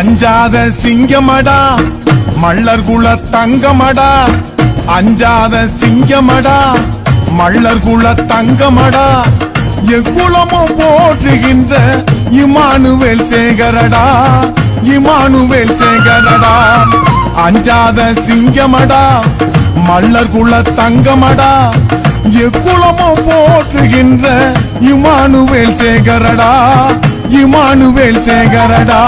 அஞ்சாத சிங்கமடா மல்லர் குல தங்கமடா. அஞ்சாத சிங்கமடா மல்லர் குல தங்கமடா. எக்குளமும் போற்றுகின்ற இமானுவேல் சேகரடா இமானுவேல் சேகரடா. அஞ்சாத சிங்கமடா மல்லர் குல தங்கமடா. எக்குளமும் போற்றுகின்ற இமானுவேல் சேகரடா இமானுவேல் சேகரடா.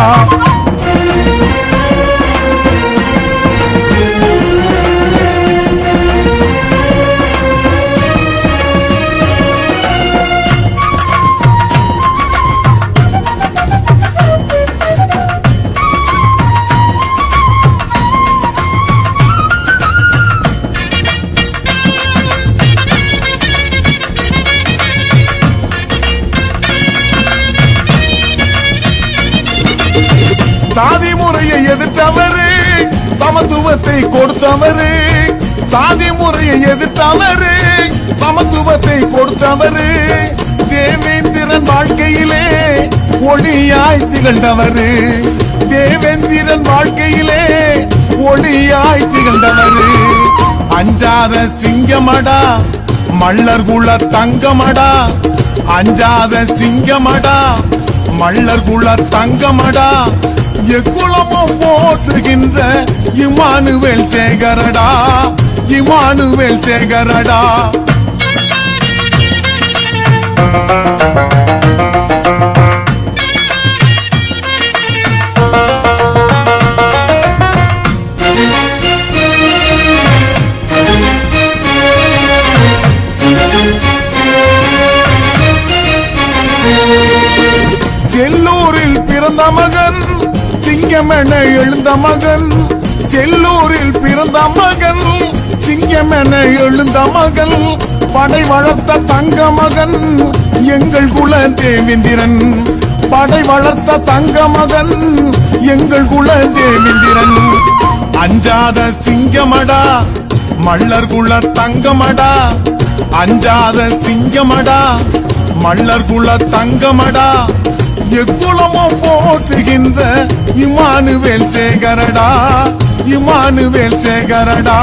சமத்துவத்தை கொடுத்தவரு. சாதி முறையை எதிர்த்தவரு. சமத்துவத்தை கொடுத்தவரு. தேவேந்திரன் வாழ்க்கையிலே ஒளியாய் திகழ்ந்தவரு. தேவேந்திரன் வாழ்க்கையிலே ஒளியாய் திகழ்ந்தவரு. அஞ்சாத சிங்கமடா மல்லர் குல தங்கமடா. அஞ்சாத சிங்கமடா மல்லர் குல தங்கமடா. எக்குளமும் போற்றுகின்ற இமானுவேல் சேகரடா இமானுவேல் சேகரடா. சிங்கமென எழுந்த மகன் செல்லூரில் பிறந்த மகன் சிங்கமென எழுந்த மகன் படை வளர்த்த தங்க மகன் எங்கள் குல தேவேந்திரன் படை வளர்த்த தங்க மகன் எங்கள் குல தேவேந்திரன் அஞ்சாத சிங்கமடா மல்லர் குல தங்கமடா. அஞ்சாத சிங்கமடா மல்லர் குல தங்கமடா. எக்குளமோ போற்றுகின்ற இமானுவேல் சேகரடா இமானுவேல் சேகரடா.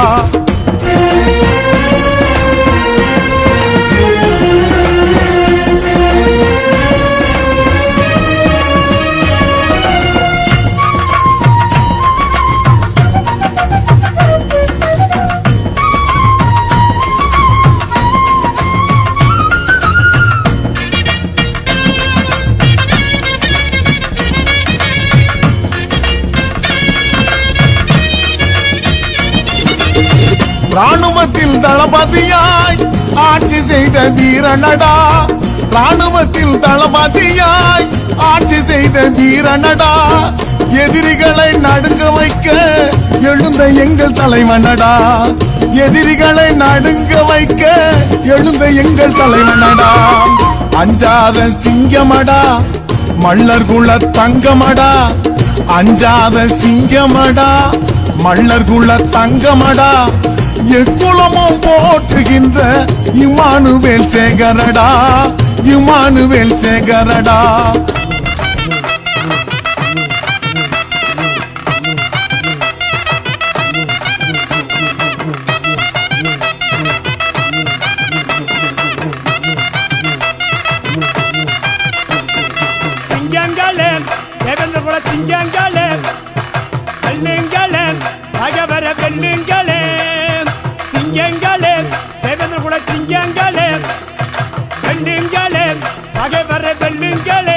ராணுவத்தில் தளபதியாய் ஆட்சி செய்த வீரனடா. ராணுவத்தில் தளபதியாய் ஆட்சி செய்த வீரனடா. எதிரிகளை நடுங்க வைக்க எழுந்த எங்கள் தலைவனடா. எதிரிகளை நடுங்க வைக்க எழுந்த எங்கள் தலைவனடா. அஞ்சாத சிங்கமடா மல்லர் குல தங்கமடா. அஞ்சாத சிங்கமடா மல்லர் குல தங்கமடா. எக்குளமும் போற்றுகின்ற இமானுவேல் சேகரடா இமானுவேல் சேகரடா. பகவர வெள்ளுங்களே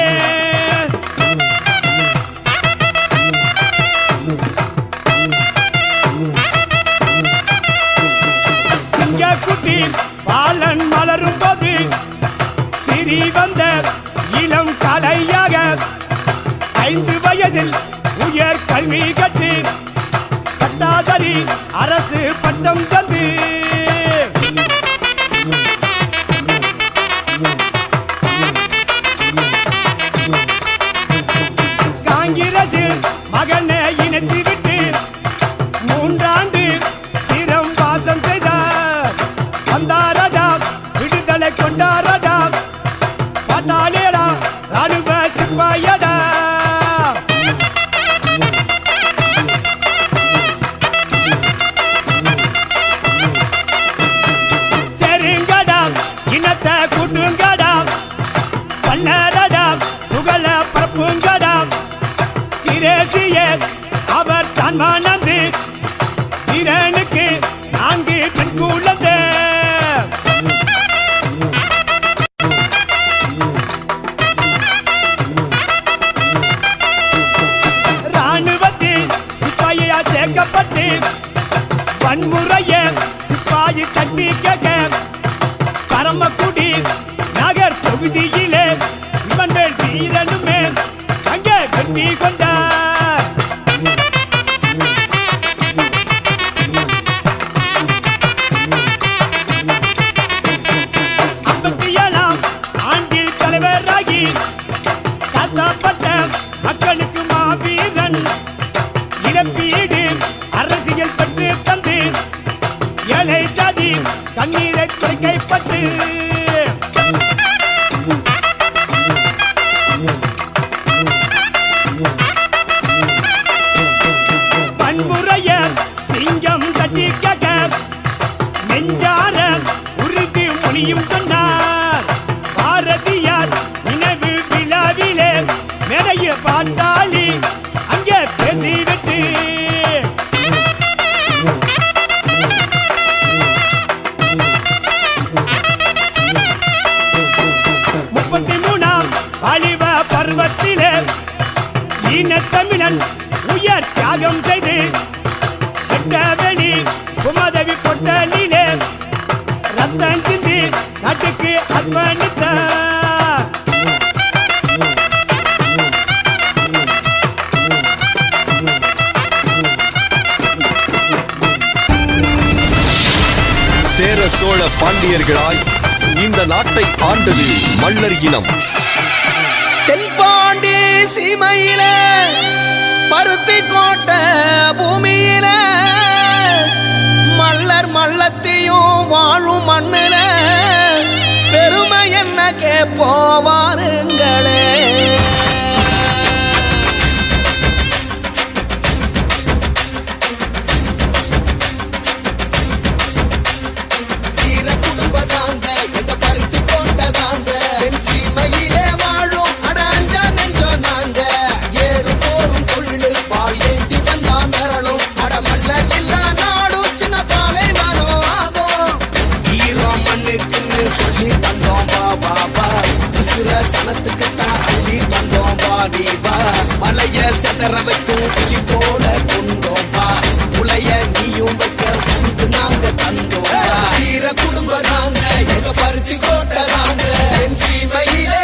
man பாரதியும் மொழியும் சொன்னார். பாரதியார் நினைவு விழாவிலே மேடைய பாட்டாளி அங்கே பேசிவிட்டு. முப்பத்தி மூணாம் அழிவ பருவத்திலே ஈனத்தமிழன் உயர் தியாகம் செய்து வெட்டவெளி குமதவி கொட்டலி நாட்டுக்கு அர்ப்பணித்தார் சேர சோழ பாண்டியர்களாய் இந்த நாட்டை ஆண்டது மல்லர் இனம். தென்பாண்டி சீமையில பருத்தி கோட்டை பூமியில மல்லர் மல்லத்தையும் வாழும் மண்ணில. பெருமை என்ன கேப்போவாருங்களே வீர வா மலைய செதற வைக்கும் புலி போல கொண்டோம் வா உலைய நீயும் வைக்க உனக்கு நாங்க தந்தோம் வீர குடும்ப நாங்க எங்க பருத்தி கோட்டை நாங்க. என் சீமையிலே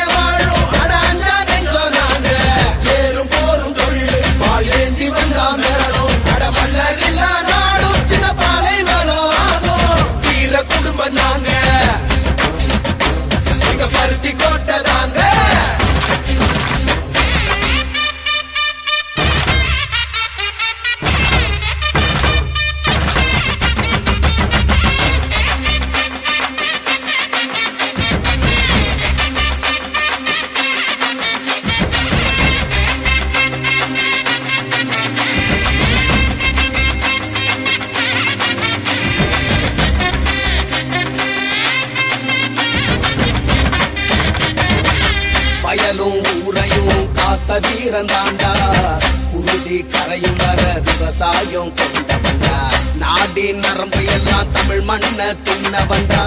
நாடின் நரம்பு எல்லாம் தமிழ் மண்ண துண்ண வந்தா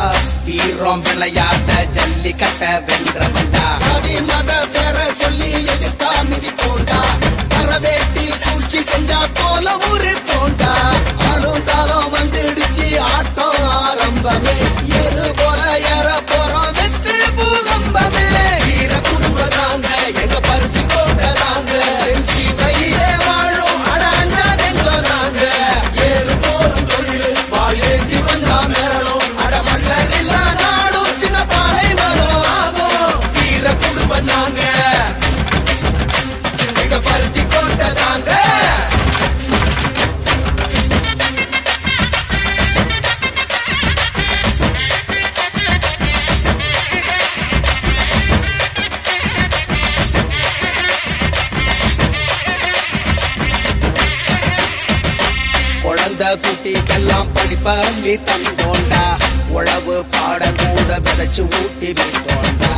வீரம் விளையாட ஜல்லிக்கட்ட வென்ற வந்தா ஜாதி மத பேர சொல்லி எதிர்த்தா மிதி போண்டா. பரவேட்டி சூழ்ச்சி செஞ்சா போல ஊரு போண்டா ஆளும் தாளம் வந்துடுச்சு ஆட்டம் ஆரம்பமே. எரு போல ஏற போறோம் வெற்றி பூகம்பமே. வீர குடும்பம் தாங்க எங்க பருத்தி குழந்தை குட்டிக்கெல்லாம் படிப்பள்ளி தந்தோண்டா உழவு பாட கூட விதைச்சு ஊட்டி விட்டோண்டா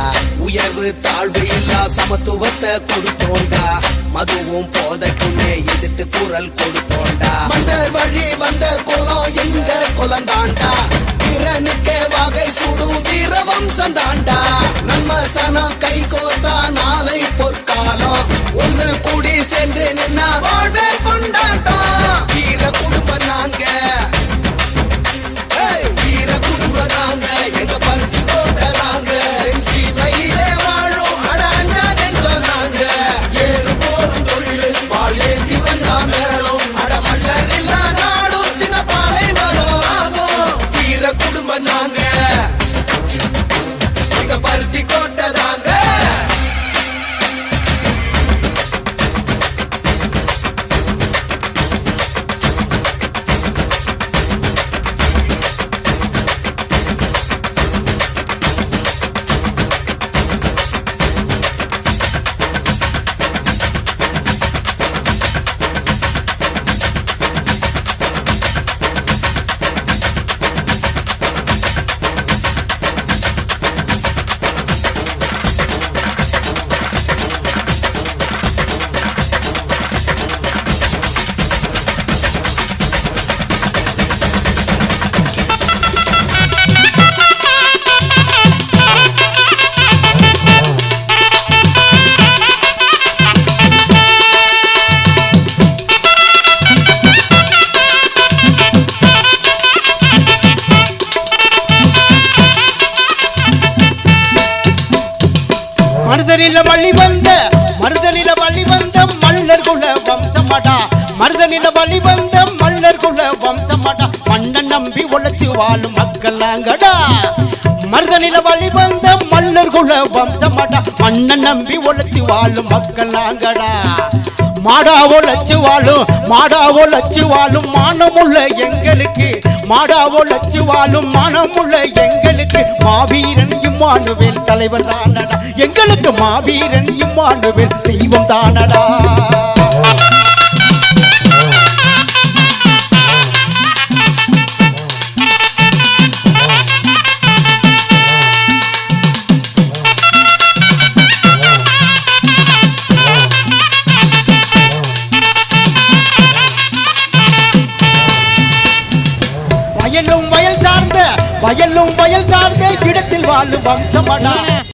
உயர்வு தாழ்வு இல்லா சமத்துவத்தை கொடுத்தோண்டா. மதுவும் போதைக்குள்ளே எதிர்த்து குரல் கொடுத்தோண்டா. மன்னர் வழி வந்த குலம் எங்க குலந்தாண்டா? தாண்டா வகை சுடும் வீர வம்சம் தாண்டா நம்ம சனம் கை கோத்தா நாளை பொற்காலம். ஒண்ணு கூடி சென்று நின்னா பொழைச்சு வாழும் மக்கள் நாங்கடா மருதனில வழி வந்த மன்னர் குல வம்சமாடா. மண்ணன் நம்பி ஒழைச்சு வாழும் மக்கள் நாங்கடா மாடா ஒழைச்சு வாழும் மாடா ஒழைச்சு வாழும் மானமுள்ள எங்களுக்கு. மாடா ஒழைச்சு வாழும் மானமுள்ள எங்களுக்கு. மாவீரன் இம்மானுவேல் தலைவர் தானடா. எங்களுக்கு மாவீரன் இம்மானுவேல் தெய்வம் தானடா.